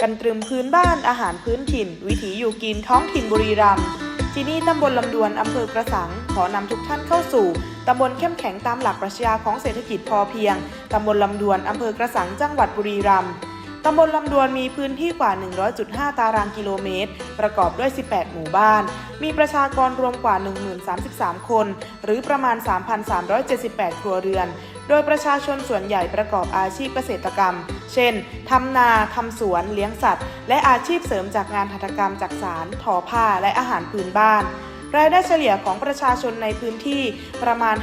กันตรึมพื้นบ้านอาหารพื้นถิ่น วิถีอยู่กินท้องถิ่นบุรีรัมย์ที่นี่ตำบลลำดวนอำเภอกระสัง ขอนำทุกท่านเข้าสู่ตำบลเข้มแข็งตามหลักปรัชญาของเศรษฐกิจพอเพียงตำบลลำดวนอำเภอกระสังจังหวัดบุรีรัมย์ ตำบลลำดวนมีพื้นที่กว่า 100.5 ตารางกิโลเมตร ประกอบด้วย 18 หมู่บ้าน มีประชากรรวมกว่า 1033 คน หรือประมาณ 3,378 ครัวเรือน โดยประชาชนส่วนใหญ่ประกอบอาชีพเกษตรกรรม เช่น ทำนา ทำสวน เลี้ยงสัตว์ และอาชีพเสริมจากงานหัตถกรรมจักสาร ทอผ้า และอาหารพื้นบ้าน รายได้เฉลี่ยของประชาชนในพื้นที่ประมาณ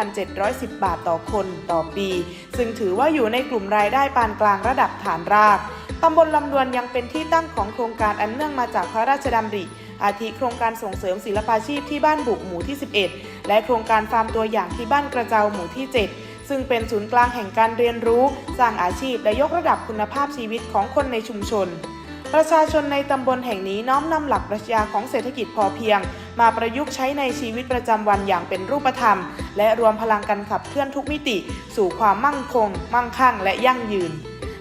58,710 บาทต่อคนต่อปี ซึ่งถือว่าอยู่ในกลุ่มรายได้ปานกลางระดับฐานรากตำบลลำดวนยังเป็นที่ตั้งของโครงการอันเนื่องมาจากพระราชดำริ อาทิโครงการส่งเสริมศิลปาชีพที่บ้านบุกหมู่ที่ 11 และโครงการฟาร์มตัวอย่างที่บ้านกระเจ้าหมู่ที่ 7 ซึ่งเป็นศูนย์กลางแห่งการเรียนรู้ สร้างอาชีพและยกระดับคุณภาพชีวิตของคนในชุมชน ประชาชนในตำบลแห่งนี้น้อมนำหลักปรัชญาของเศรษฐกิจพอเพียง มาประยุกต์ใช้ในชีวิตประจำวันอย่างเป็นรูปธรรม และรวมพลังกันขับเคลื่อนทุกมิติ สู่ความมั่งคง มั่งคั่ง และยั่งยืน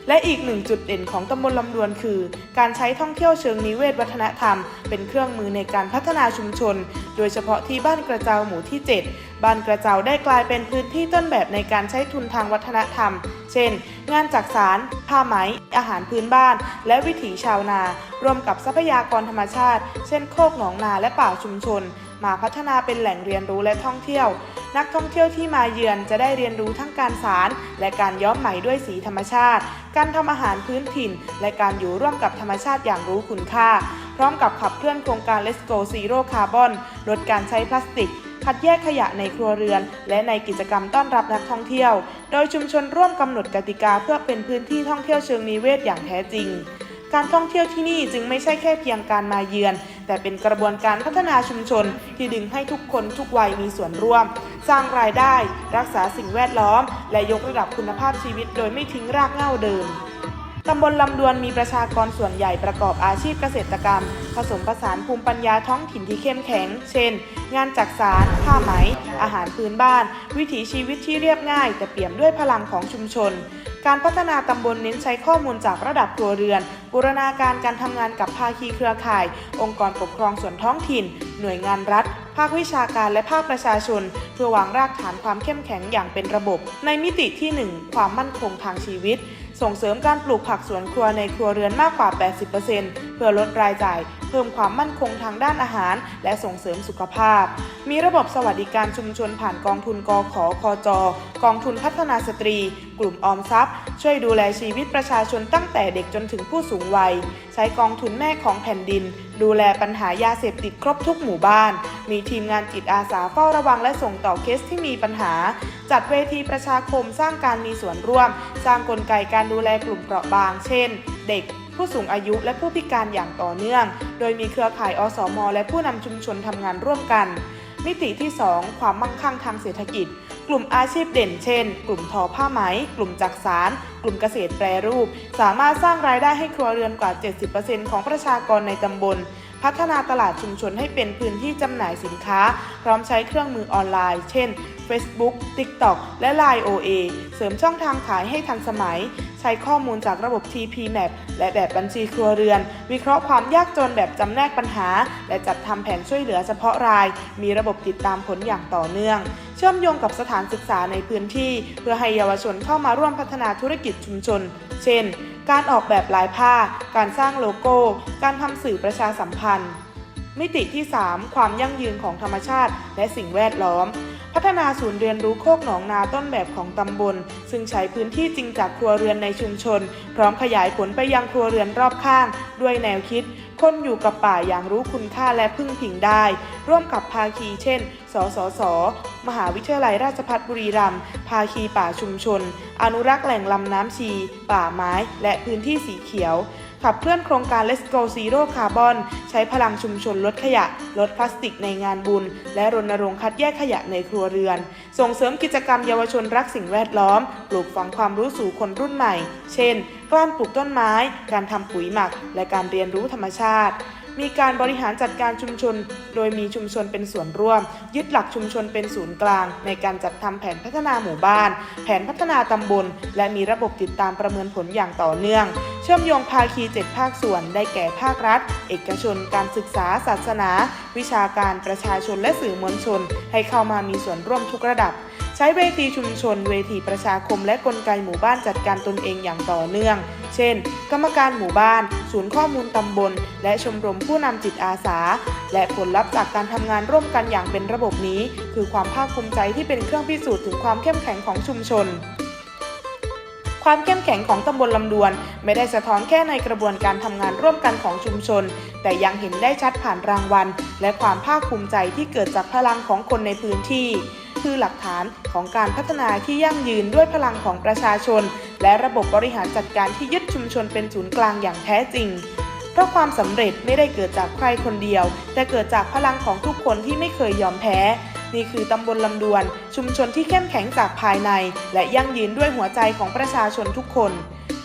และอีกหนึ่งจุดเด่นของตำบลลำดวนคือ การใช้ท่องเที่ยวเชิงนิเวศวัฒนธรรม เป็นเครื่องมือในการพัฒนาชุมชน โดยเฉพาะที่บ้านกระเจ้าหมู่ที่ 7 บ้านกระเจ้าได้กลายเป็นพื้นที่ต้นแบบในการใช้ทุนทางวัฒนธรรม เช่น งานจักสารผ้าไหม อาหารพื้นบ้าน และวิถีชาวนา รวมกับทรัพยากรธรรมชาติ เช่นโคกหนองนาและป่าชุมชน มาพัฒนาเป็นแหล่งเรียนรู้และท่องเที่ยว นักท่องเที่ยวที่มาเยือนจะได้เรียนรู้ทั้งการสารและการย้อมไหมด้วยสีธรรมชาติ การทำอาหารพื้นถิ่น และการอยู่ร่วมกับธรรมชาติอย่างรู้คุณค่า พร้อมกับขับเคลื่อนโครงการ Let's Go Zero Carbon ลดการใช้พลาสติกคัดแยกขยะในครัวเรือน และในกิจกรรมต้อนรับนักท่องเที่ยว โดยชุมชนร่วมกำหนดกติกาเพื่อเป็นพื้นที่ท่องเที่ยวเชิงนิเวศอย่างแท้จริง การท่องเที่ยวที่นี่จึงไม่ใช่แค่เพียงการมาเยือน แต่เป็นกระบวนการพัฒนาชุมชนที่ดึงให้ทุกคนทุกวัยมีส่วนร่วม สร้างรายได้ รักษาสิ่งแวดล้อม และยกระดับคุณภาพชีวิตโดยไม่ทิ้งรากเหง้าเดิม ตำบลลำดวนมีประชากรส่วนใหญ่ประกอบอาชีพเกษตรกรรม ผสมผสานภูมิปัญญาท้องถิ่นที่เข้มแข็ง เช่น งานจักสาร ผ้าไหม อาหารพื้นบ้าน วิถีชีวิตที่เรียบง่าย แต่เปี่ยมด้วยพลังของชุมชน การพัฒนาตำบลเน้นใช้ข้อมูลจากระดับครัวเรือน บูรณาการการทำงานกับภาคีเครือข่าย องค์กรปกครองส่วนท้องถิ่น หน่วยงานรัฐภาควิชาการและภาคประชาชน เพื่อวางรากฐานความเข้มแข็งอย่างเป็นระบบ ในมิติที่ 1 ความมั่นคงทางชีวิต ส่งเสริมการปลูกผักสวนครัวในครัวเรือนมากกว่า 80% เพื่อลดรายจ่าย เพิ่มความมั่นคงทางด้านอาหาร และส่งเสริมสุขภาพ มีระบบสวัสดิการชุมชนผ่านกองทุนกขคจกองทุนพัฒนาสตรี กลุ่มออมทรัพย์ ช่วยดูแลชีวิตประชาชนตั้งแต่เด็กจนถึงผู้สูงวัย ใช้กองทุนแม่ของแผ่นดิน ดูแลปัญหายาเสพติดครบทุกหมู่บ้าน มีทีมงานจิตอาสาเฝ้าระวังและส่งต่อเคสที่มีปัญหา จัดเวทีประชาคมสร้างการมีส่วนร่วม สร้างกลไกการดูแลกลุ่มเปราะบาง เช่น เด็ก ผู้สูงอายุและผู้พิการอย่างต่อเนื่อง โดยมีเครือข่ายอสมและผู้นำชุมชนทำงานร่วมกัน มิติที่ 2 ความมั่งคั่งทางเศรษฐกิจ กลุ่มอาชีพเด่นเช่น กลุ่มทอผ้าไหม กลุ่มจักสาร กลุ่มเกษตรแปรรูป สามารถสร้างรายได้ให้ครัวเรือนกว่า 70%ของประชากรในตำบล พัฒนาตลาดชุมชนให้เป็นพื้นที่จำหน่ายสินค้า พร้อมใช้เครื่องมือออนไลน์ เช่น Facebook TikTok และ Line OA เสริมช่องทางขายให้ทันสมัย ช้ข้อมูลจากระบบ TP Map และแบบบัญชีครัวเรือน วิเคราะห์ความยากจนแบบจำแนกปัญหา และจัดทำแผนช่วยเหลือเฉพาะราย มีระบบติดตามผลอย่างต่อเนื่อง เชื่อมโยงกับสถานศึกษาในพื้นที่ เพื่อให้เยาวชนเข้ามาร่วมพัฒนาธุรกิจชุมชน เช่น การออกแบบลายผ้า การสร้างโลโก้ การทำสื่อประชาสัมพันธ์ มิติที่ 3 ความยั่งยืนของธรรมชาติ และสิ่งแวดล้อม พัฒนาศูนย์เรียนรู้โคกหนองนาต้นแบบของตำบล ซึ่งใช้พื้นที่จริงจากครัวเรือนในชุมชน พร้อมขยายผลไปยังครัวเรือนรอบข้าง ด้วยแนวคิด คนอยู่กับป่าอย่างรู้คุณค่าและพึ่งพิงได้ ร่วมกับภาคีเช่น สสส มหาวิทยาลัยราชภัฏบุรีรัมย์ภาคีป่าชุมชน อนุรักษ์แหล่งลำน้ำชี ป่าไม้ และพื้นที่สีเขียว ขับเคลื่อนโครงการ Let's Go Zero Carbon ใช้พลังชุมชนลดขยะ ลดพลาสติกในงานบุญ และรณรงค์คัดแยกขยะในครัวเรือน ส่งเสริมกิจกรรมเยาวชนรักสิ่งแวดล้อม ปลูกฝังความรู้สู่คนรุ่นใหม่ เช่นการปลูกต้นไม้ การทำปุ๋ยหมัก และการเรียนรู้ธรรมชาติ มีการบริหารจัดการชุมชน โดยมีชุมชนเป็นส่วนร่วม ยึดหลักชุมชนเป็นศูนย์กลาง ในการจัดทำแผนพัฒนาหมู่บ้าน แผนพัฒนาตำบล และมีระบบติดตามประเมินผลอย่างต่อเนื่อง เชื่อมโยงภาคีเจ็ดภาคส่วน ได้แก่ภาครัฐ เอกชน การศึกษา ศาสนา วิชาการ ประชาชน และสื่อมวลชน ให้เข้ามามีส่วนร่วมทุกระดับ ใช้เวทีชุมชน เวทีประชาคม และกลไกหมู่บ้านจัดการตนเองอย่างต่อเนื่อง เช่น กรรมการหมู่บ้าน ศูนย์ข้อมูลตำบล และชมรมผู้นำจิตอาสา และผลลัพธ์จากการทำงานร่วมกันอย่างเป็นระบบนี้ คือความภาคภูมิใจที่เป็นเครื่องพิสูจน์ถึงความเข้มแข็งของชุมชนความเข้มแข็งของตำบลลำดวน ไม่ได้สะท้อนแค่ในกระบวนการทำงานร่วมกันของชุมชน แต่ยังเห็นได้ชัดผ่านรางวัล และความภาคภูมิใจที่เกิดจากพลังของคนในพื้นที่ คือหลักฐานของการพัฒนาที่ยั่งยืนด้วยพลังของประชาชน และระบบบริหารจัดการที่ยึดชุมชนเป็นศูนย์กลางอย่างแท้จริง เพราะความสำเร็จไม่ได้เกิดจากใครคนเดียว แต่เกิดจากพลังของทุกคนที่ไม่เคยยอมแพ้นี่คือตำบลลำดวน ชุมชนที่เข้มแข็งจากภายใน และยั่งยืนด้วยหัวใจของประชาชนทุกคน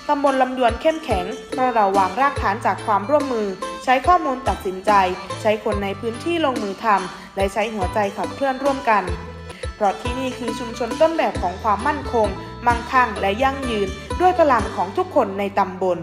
ตำบลลำดวนเข้มแข็งเพราะเราวางรากฐานจากความร่วมมือ ใช้ข้อมูลตัดสินใจ ใช้คนในพื้นที่ลงมือทำและใช้หัวใจขับเคลื่อนร่วมกัน เพราะที่นี่คือชุมชนต้นแบบของความมั่นคง มั่งคั่งและยั่งยืน ด้วยพลังของทุกคนในตำบล